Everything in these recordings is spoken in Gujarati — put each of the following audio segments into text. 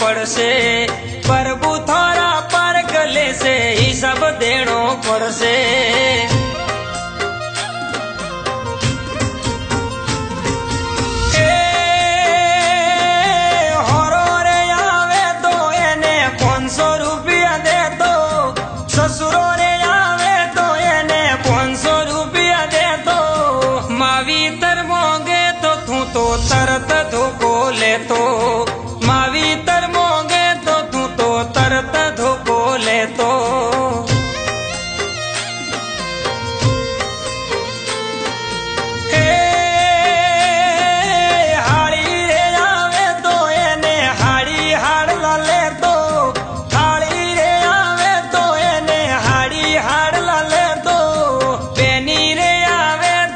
પડશે. પ્રભુ છે હિસાબ દેણો પડશે. એ હોરો રે આવે તો એને પાંચસો રૂપિયા દે તો. સસુરો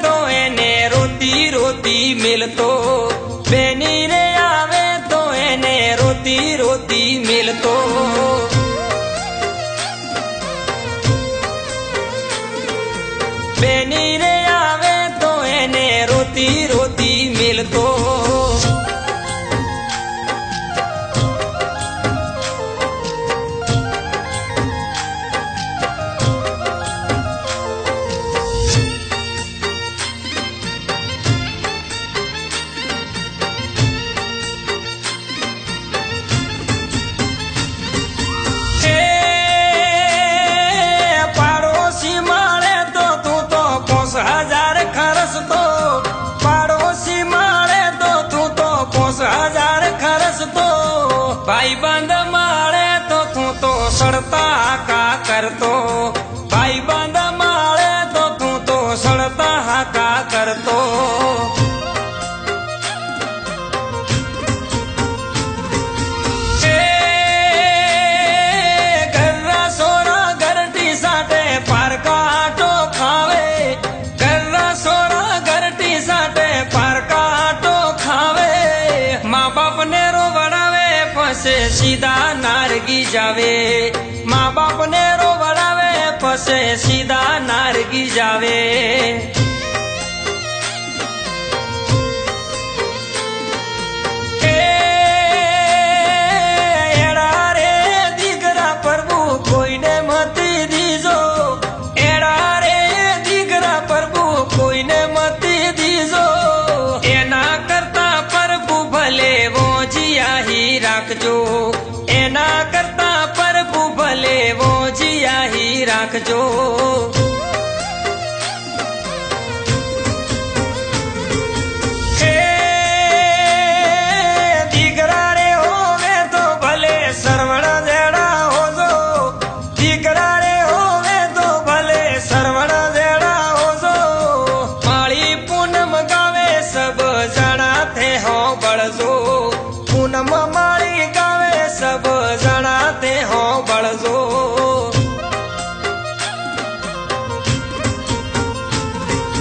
તો એને રોતી રોતી મિલતો બેની રે આવે તો એને રોતી રોતી મિલતો બેની રે આવે તો એને રોતી રોતી મિલતો. તો કા કરતો. ભાઈ બંધ માળે તો તું તો સળતા કા કરતો. પછી સીધા નારગી જાવે. મા બાપ ને રોવડાવે પછી સીધા નારગી જાવે. રાખજો. એના કરતા પ્રભુ ભલે વોજિયાહી રાખજો. ઘણા તે હો.